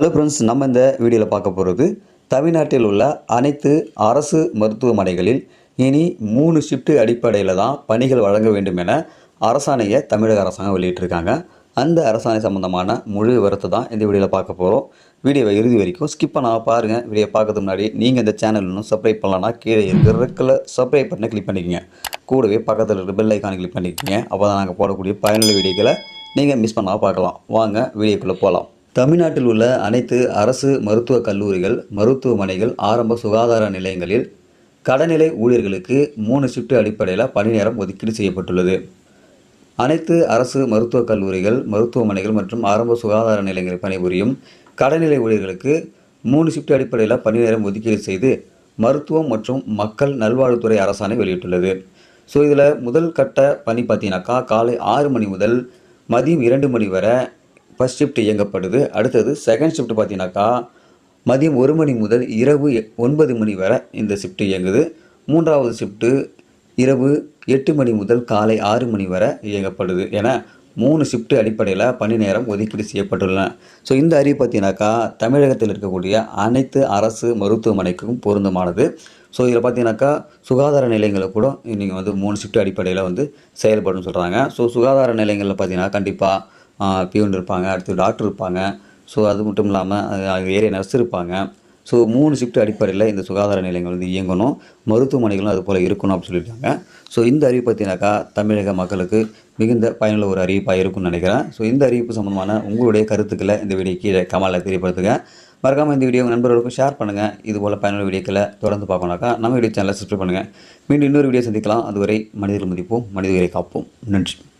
Hello friends நம்ம இந்த வீடியோவில் பார்க்க போகிறது தமிழ்நாட்டில் உள்ள அனைத்து அரசு மருத்துவமனைகளில் இனி மூணு ஷிஃப்ட் அடிப்படையில் தான் பணிகள் வழங்க வேண்டும் என அரசாணையை தமிழக அரசாங்கம் வெளியிட்டிருக்காங்க. அந்த அரசாணை சம்பந்தமான முழு விவரத்தை தான் இந்த வீடியோவில் பார்க்க போகிறோம் வீடியோவை இறுதி வரைக்கும் ஸ்கிப் பண்ணாமல் பாருங்கள் வீடியோ பார்க்கறதுக்கு முன்னாடி நீங்கள் இந்த சேனல் இன்னும் சப்ஸ்கிரைப் பண்ணலான்னா கீழே இருக்கிற ரெக்கில் சப்ஸ்கிரைப் பண்ண கிளிக் பண்ணிக்கோங்க. கூடவே பக்கத்தில் இருக்கிற பெல் ஐக்கானை கிளிக் பண்ணிக்கோங்க. அப்போ தான் நாங்கள் போடக்கூடிய பயனுள்ள வீடியோக்களை நீங்கள் மிஸ் பண்ணாமல் பார்க்கலாம். வாங்க வீடியோக்குள்ளே போகலாம் தமிழ்நாட்டில் உள்ள அனைத்து அரசு மருத்துவக் கல்லூரிகள் மருத்துவமனைகள் ஆரம்ப சுகாதார நிலையங்களில் கடநிலை ஊழியர்களுக்கு மூணு ஷிஃப்ட் அடிப்படையில் பணி நேரம் ஒதுக்கீடு செய்யப்பட்டுள்ளது. அனைத்து அரசு மருத்துவக் கல்லூரிகள் மருத்துவமனைகள் மற்றும் ஆரம்ப சுகாதார நிலையங்களில் பணிபுரியும் கடநிலை ஊழியர்களுக்கு மூணு ஷிஃப்ட் அடிப்படையில் பணி நேரம் ஒதுக்கீடு செய்து மருத்துவம் மற்றும் மக்கள் நல்வாழ்வுத்துறை அரசாணை வெளியிட்டுள்ளது. ஸோ இதில் முதல் கட்ட பணி பார்த்தீங்கன்னாக்கா காலை ஆறு மணி முதல் மதியம் இரண்டு மணி வரை ஃபஸ்ட் ஷிஃப்ட் இயங்கப்படுது. அடுத்தது செகண்ட் ஷிஃப்ட் பார்த்தீங்கன்னாக்கா மதியம் ஒரு மணி முதல் இரவு எ- ஒன்பது மணி வரை இந்த ஷிஃப்ட் இயங்குது. மூன்றாவது ஷிஃப்ட்டு இரவு எட்டு மணி முதல் காலை ஆறு மணி வரை இயங்கப்படுது என மூணு ஷிஃப்ட் அடிப்படையில் பணி நேரம் ஒதுக்கீடு செய்யப்பட்டுள்ளன. ஸோ இந்த அறிவு பார்த்தீங்கன்னாக்கா தமிழகத்தில் இருக்கக்கூடிய அனைத்து அரசு மருத்துவமனைக்கும் பொருந்தமானது. ஸோ இதில் பார்த்தீங்கன்னாக்கா சுகாதார நிலையங்களில் கூட நீங்கள் வந்து மூணு ஷிஃப்ட் அடிப்படையில் வந்து செயல்படும் சொல்கிறாங்க ஸோ சுகாதார நிலையங்களில் பார்த்தீங்கன்னா கண்டிப்பாக பியூன் இருப்பாங்க அடுத்து டாக்டர் இருப்பாங்க. ஸோ அது மட்டும் இல்லாமல் ஏரியா நர்ஸ் இருப்பாங்க. ஸோ மூணு ஷிஃப்ட் அடிப்படையில் இந்த சுகாதார நிலையங்கள் வந்து இயங்கணும். மருத்துவமனைகளும் அது போல் இருக்கணும் அப்படின்னு சொல்லியிருக்காங்க. ஸோ இந்த அறிவு பார்த்தீங்கன்னாக்கா தமிழக மக்களுக்கு மிகுந்த பயனுள்ள ஒரு அறிவிப்பாக இருக்கும்னு நினைக்கிறேன். ஸோ இந்த அறிவிப்பு சம்மந்தமான உங்களுடைய கருத்துக்களை இந்த வீடியோ கீழே கமலில் தெரியப்படுத்துங்க. மறக்காமல் இந்த வீடியோ நண்பர்களுக்கும் ஷேர் பண்ணுங்கள் இது போல் பயனுள்ள வீடியோக்களை தொடர்ந்து பார்க்கணுனாக்கா நம்ம வீடியோ சேனலை சப்ஸ்கிரைப் பண்ணுங்கள் மீண்டும் இன்னொரு வீடியோ சந்திக்கலாம். அதுவரை மனிதர்கள் மதிப்போம் மனிதர்களை காப்போம். நன்றி.